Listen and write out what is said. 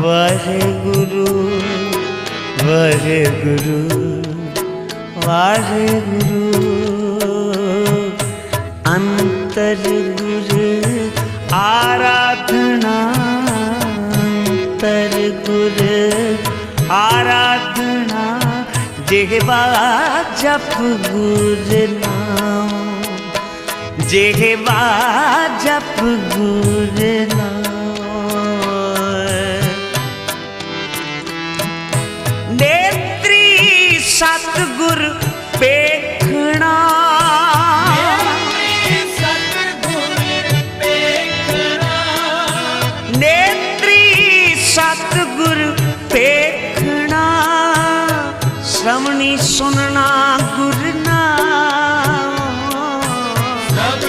ਵਾਹਿਗੁਰੂ ਵਾਹਿਗੁਰੂ ਵਾਹਿਗੁਰੂ। ਅੰਤਰ ਗੁਰ ਆਰਾਧਨਾ, ਅੰਤਰ ਗੁਰ ਆਰਾਧਨਾ। ਜਿਹਵਾ ਜਪ ਗੁਰ ਨਾਮ, ਜਿਹਵਾ ਜਪ ਗੁਰ ਸਤਗੁਰ ਪੇਖਣਾ ਸ਼ਰਮਣੀ ਸੁਣਨਾ ਗੁਰਨਾਮ ਸਭ